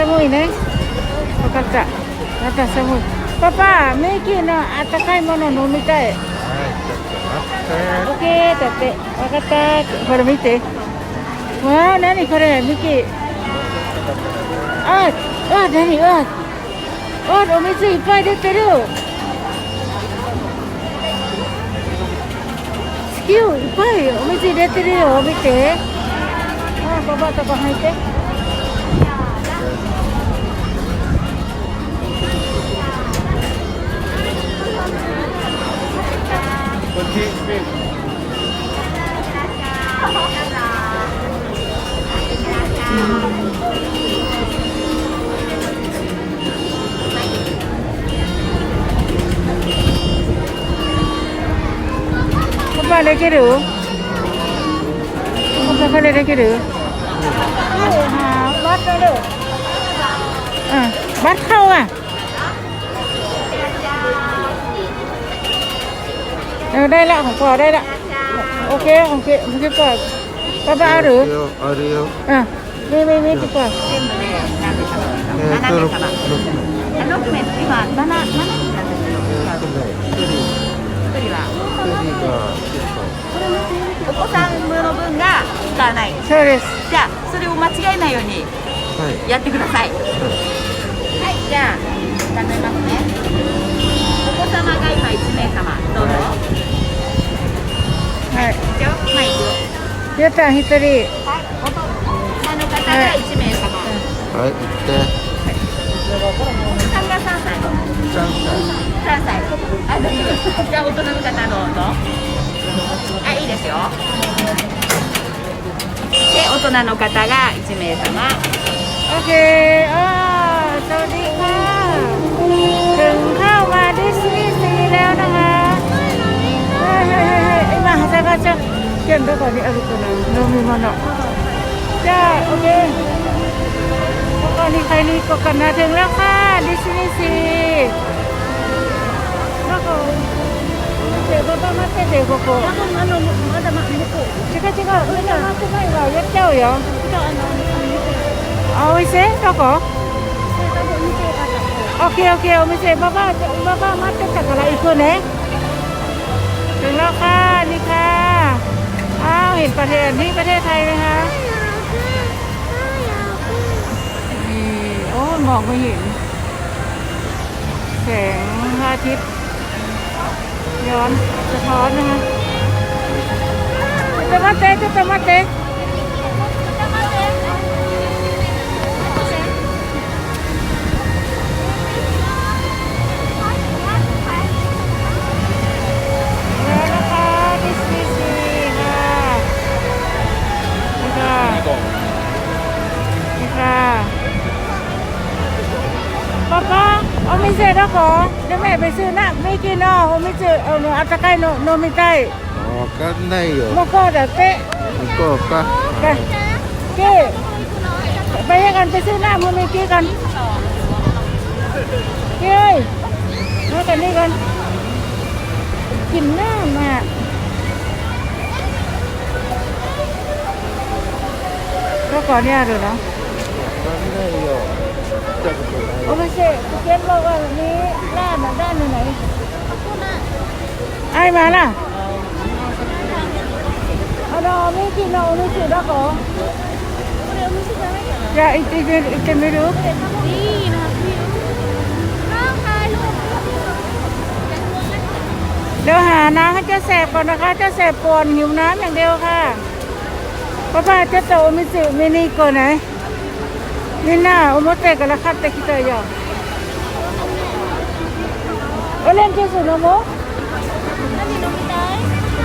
寒いね。分かった。また寒い。パパミッキーのあったかいもの飲みたい。オッケーだって。分かった。これ見て。わあ何これ？ミッキーああ何？わあお水いっぱい出てる。スキューいっぱいお水入れてるよ。見て。あパパとか入って 오빠 레게르 오빠 칼레 레게르 아, 맛 칼레 응, 맛 칼레 เออได้ละของปอได้ละโอเคของเกของเกปอป้าป้าเอาหรือ あるよ。 อ่ะมีมีมีที่ปอ 全部ね、何でしょう。えーと、 7 六名様。六6名、今、7、7人なんですけど、一人、 1人は。一人が、お子さんの分が使わない。そうですじゃあ、それを間違えないようにはい。やってください。はい、じゃあ、頼みますね。 お子様が今1名様、どうぞ。はいいくよ。マイク。ゆうたん一人はい、お子様の方が1名様。はい、行って。お子さんが3歳。三3歳。あ、大丈夫。じゃあ、大人の方どうぞ。あ、いいですよ。で、大人の方が1名様。 โอเคอ่าสวัสดีค่ะ ถึงเข้ามาดิสนีย์ซี แล้วนะคะเฮ้ยเฮ้ยเฮ้ยเฮ้ย今長谷川ちゃん県どこにあるかな飲み物じゃあโอเคここに買いに行こうかなถึงแล้วค่ะดิสนีย์ซีなんかเดี๋ยวパパ待っててここあのまだま向こう違う違う上が待ってないわやっちゃうよあ、お店どこ オッケーオッケーお店ババアババア待ってたから行くねถึงแล้วค่ะนี่ค่ะอ้าวเห็นประเทศนี่ประเทศไทยไหมคะนี่โอ้ยมองไม่เห็นแสงพระอาทิตย์ย้อนสะท้อนนะคะจะมาเตะจะมาเตะ 店どこでもไปซื้อなミキのお店あのあったかいの飲みたいわかんないよ。向こうだって行こうか。ไปเก้ไปให้กันไปซื้อหน้ามือมิกี้กันเก้ยมากันนี่กันกินหน้ามาแล้วก่อนเนี่ยหรือเนาะ บอกว่านี้ด้านน่ะด้านไหนไอ้มาล่ะあのミキのお店どこじゃあ行ってみる行ってみるเดี๋ยวหาน้ำให้เจ้าแสบก่อนนะคะเจ้าแสบปวดหิวน้ำอย่างเดียวค่ะป้าป้าเจะโตお店見に行こうねみんな思ってから買ってきたよオレンジジュース飲もうกินน้ำอุ่นว่ะนี่มันลูกกันพี่หันไปข้างหลังเข có lên kia rồi nó bố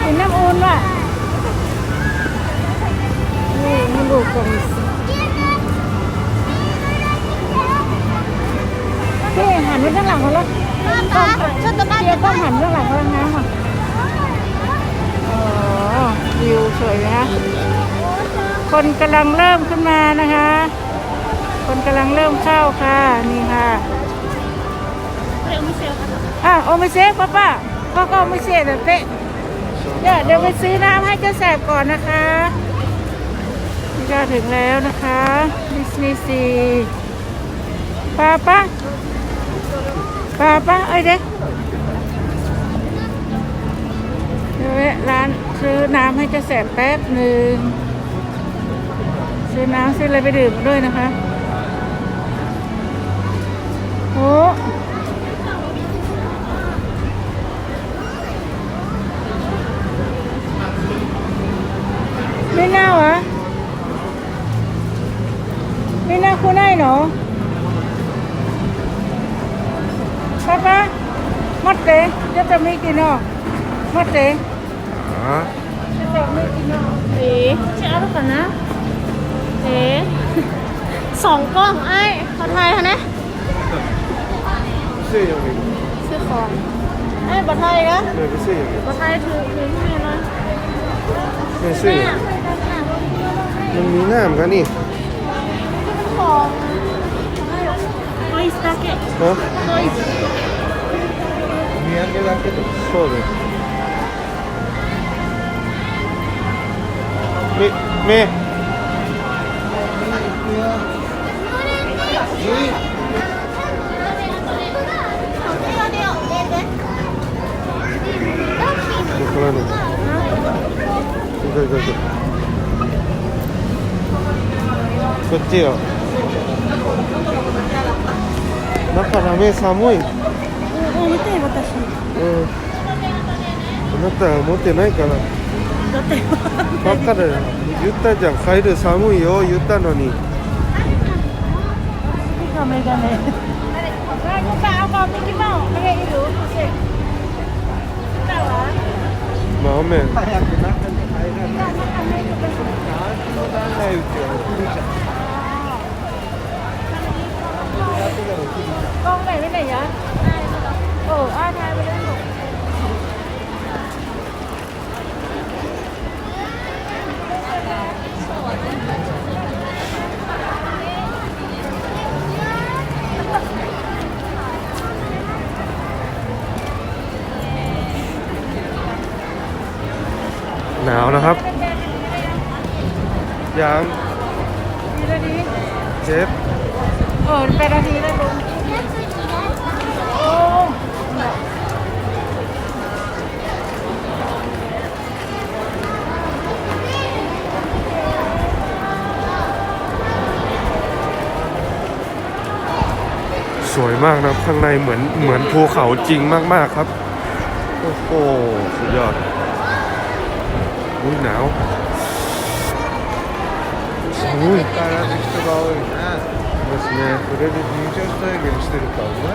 thì năm ôn mà nhưng đồ cầm thế hẳn với đang làm không lắm con cho tớ ba kia con hẳn đang làm không lắm mà ờ view สวยนะคนกำลังเริ่มขึ้นมานะคะ คนกำลังเริ่มเข้าค่ะนี่ค่ะ อะโอมิเซ่ป้าป้าพ่อก็โอมิเซ่แบบเป๊ะเดี๋ยวเดี๋ยวไปซื้อน้ำให้เจ้าแสบก่อนนะคะนี่ก็ถึงแล้วนะคะดิสนีย์ซีป้าป้าป้าป้าเอ้ยเด็กเดี๋ยวแวะร้านซื้อน้ำให้เจะแสบแป๊บหนึ่งซื้อน้ำซื้ออะไรไปดื่มด้วยนะคะโอ้ะไม่กินอะมาเ 300kg. Mate. Ah. 300kg. Eh, chị ăn được รนะเ Eh. สองกล้องไอ้ขอทายฮะนะซื้อยังไงซื้อของไอ้บัตรไทยนะเลยซื้อยังไงบัตรไทยถือถือไให้นะไม่ซื้อมันมีน้ำกันนี่ของไอสตาเกตฮะ 200だけでそうです目目これね。行こう行こう行こう。こっちよ。中だめ寒い。もう見て私。うん。あなたは持ってないから。だって。ばっかだよ言ったじゃん。帰る寒いよ言ったのに。次がメガネ。マオメン นะครับยัง Đi ra đi. เจ็บ Ờ, ไปนาทีแล้วลุงสวยมากนะข้างในเหมือนเหมือนภูเขาจริงมาก ๆ ครับ โอ้โห สุดยอด อุ้ยหนาวอุ้ยตายแล้ว işte bağlayın. Ha. Nasıl ne? Böyle bir yiyeceğiz de genişleri kaldı.